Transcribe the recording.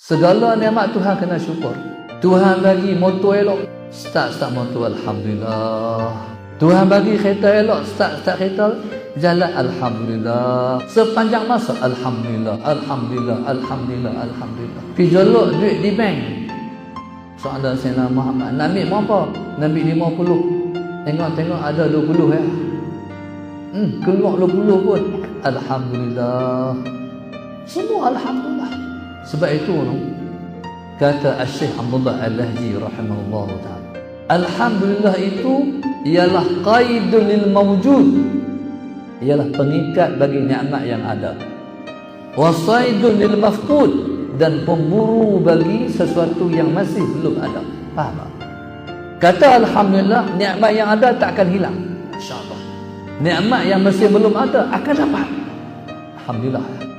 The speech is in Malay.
Segala nikmat Tuhan kena syukur. Tuhan bagi motor elok, start-start motor Alhamdulillah. Tuhan bagi kereta elok, start-start kereta jalan Alhamdulillah. Sepanjang masa Alhamdulillah, Alhamdulillah, Alhamdulillah, Alhamdulillah. Pergi jolok duit di bank. Soalan Sayyidina Muhammad. Nak ambil berapa? Nak ambil 50. Tengok-tengok ada 20 ya. Hmm, keluar 20 pun. Alhamdulillah. Semua Alhamdulillah. Sebab itu kata Syekh Abdullah Al-Lahji rahimahullah ta'ala. Alhamdulillah itu ialah qaidun lil mawjud. Ialah pengikat bagi nikmat yang ada. Wasaidun lil mafqud dan pemburu bagi sesuatu yang masih belum ada. Faham tak? Kata Alhamdulillah, nikmat yang ada tak akan hilang. InsyaAllah. Nikmat yang masih belum ada akan dapat. Alhamdulillah.